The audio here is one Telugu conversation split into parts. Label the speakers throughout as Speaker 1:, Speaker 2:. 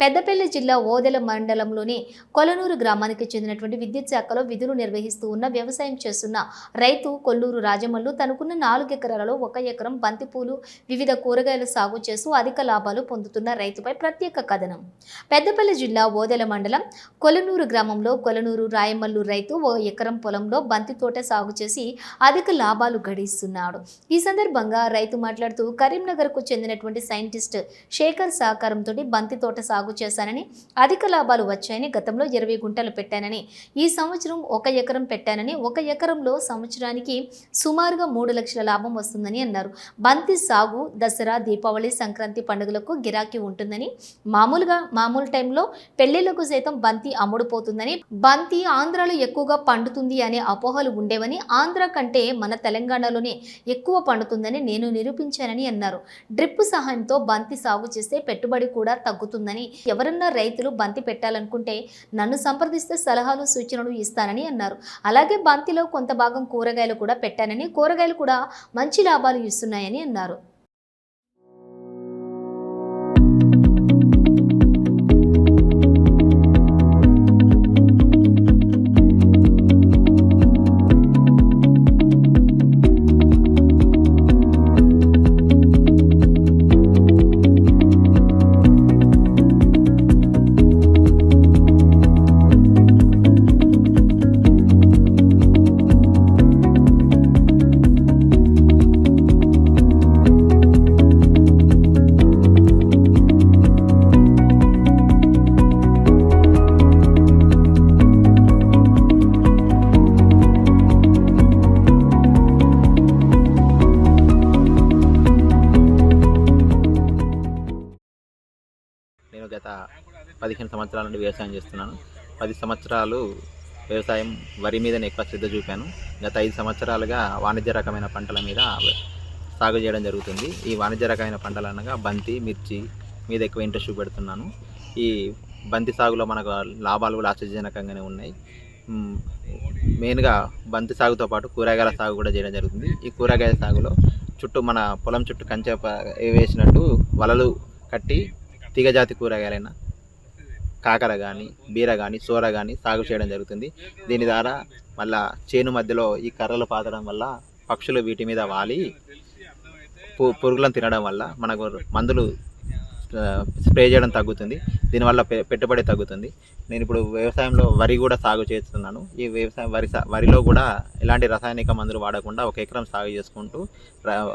Speaker 1: పెద్దపల్లి జిల్లా ఓదెల మండలంలోని కొలనూరు గ్రామానికి చెందినటువంటి విద్యుత్ శాఖలో విధులు నిర్వహిస్తూ ఉన్న వ్యవసాయం చేస్తున్న రైతు కొల్లూరు రాజమల్లు తనకున్న నాలుగు ఎకరాలలో ఒక ఎకరం బంతిపూలు వివిధ కూరగాయలు సాగు చేస్తూ అధిక లాభాలు పొందుతున్న రైతుపై ప్రత్యేక కథనం. పెద్దపల్లి జిల్లా ఓదెల మండలం కొలనూరు గ్రామంలో కొలనూరు రాయమల్లు రైతు ఓ ఎకరం పొలంలో బంతి తోట సాగు చేసి అధిక లాభాలు గడిస్తున్నాడు. ఈ సందర్భంగా రైతు మాట్లాడుతూ కరీంనగర్కు చెందినటువంటి సైంటిస్ట్ శేఖర్ సహకారంతో బంతి తోట సాగు చేశానని అధిక లాభాలు వచ్చాయని గతంలో ఇరవై గుంటలు పెట్టానని ఈ సంవత్సరం ఒక ఎకరం పెట్టానని ఒక ఎకరంలో సంవత్సరానికి సుమారుగా మూడు లక్షల లాభం వస్తుందని అన్నారు. బంతి సాగు దసరా దీపావళి సంక్రాంతి పండుగలకు గిరాకీ ఉంటుందని మామూలుగా మామూలు టైంలో పెళ్ళిళ్ళకు సైతం బంతి అమ్ముడుపోతుందని బంతి ఆంధ్రాలో ఎక్కువగా పండుతుంది అనే అపోహలు ఉండేవని ఆంధ్ర కంటే మన తెలంగాణలోనే ఎక్కువ పండుతుందని నేను నిరూపించానని అన్నారు. డ్రిప్ సహాయంతో బంతి సాగు చేస్తే పెట్టుబడి కూడా తగ్గుతుందని ఎవరన్నా రైతులు బంతి పెట్టాలనుకుంటే నన్ను సంప్రదిస్తే సలహాలు సూచనలు ఇస్తానని అన్నారు. అలాగే బంతిలో కొంత భాగం కూరగాయలు కూడా పెట్టానని కూరగాయలు కూడా మంచి లాభాలు ఇస్తున్నాయని అన్నారు.
Speaker 2: నేను గత పదిహేను సంవత్సరాల నుండి వ్యవసాయం చేస్తున్నాను. పది సంవత్సరాలు వ్యవసాయం వరి మీదనే ఎక్కువ శ్రద్ధ చూపాను. గత ఐదు సంవత్సరాలుగా వాణిజ్య రకమైన పంటల మీద సాగు చేయడం జరుగుతుంది. ఈ వాణిజ్య రకమైన పంటలు అనగా బంతి మిర్చి మీద ఎక్కువ ఇంట్రెస్ట్ చూపెడుతున్నాను. ఈ బంతి సాగులో మనకు లాభాలు కూడా ఆశ్చర్యజనకంగానే ఉన్నాయి. మెయిన్గా బంతి సాగుతో పాటు కూరగాయల సాగు కూడా చేయడం జరుగుతుంది. ఈ కూరగాయల సాగులో చుట్టూ మన పొలం చుట్టూ కంచె వేసినట్టు వలలు కట్టి తీగజాతి కూరగాయలైన కాకర కానీ బీర కానీ సోర కానీ సాగు చేయడం జరుగుతుంది. దీని ద్వారా మళ్ళా చేను మధ్యలో ఈ కర్రలు పాతడం వల్ల పక్షులు వీటి మీద వాలి. పు- పురుగులను తినడం వల్ల మనకు మందులు స్ప్రే చేయడం తగ్గుతుంది. దీనివల్ల పె- పెట్టుబడి తగ్గుతుంది. నేను ఇప్పుడు వ్యవసాయంలో వరి కూడా సాగు చేస్తున్నాను. ఈ వ్యవసాయం వరి వరిలో కూడా ఎలాంటి రసాయనిక మందులు వాడకుండా ఒక ఎకరం సాగు చేసుకుంటూ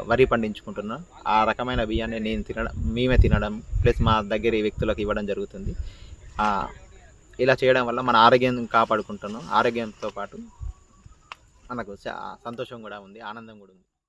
Speaker 2: వరి పండించుకుంటున్నాను ఆ రకమైన బియ్యాన్ని నేను తినడం మేమే తినడం ప్లస్ మా దగ్గర వ్యక్తులకు ఇవ్వడం జరుగుతుంది. ఇలా చేయడం వల్ల మన ఆరోగ్యం కాపాడుకుంటున్నాం. ఆరోగ్యంతో పాటు మనకు సంతోషం కూడా ఉంది ఆనందం కూడా ఉంది.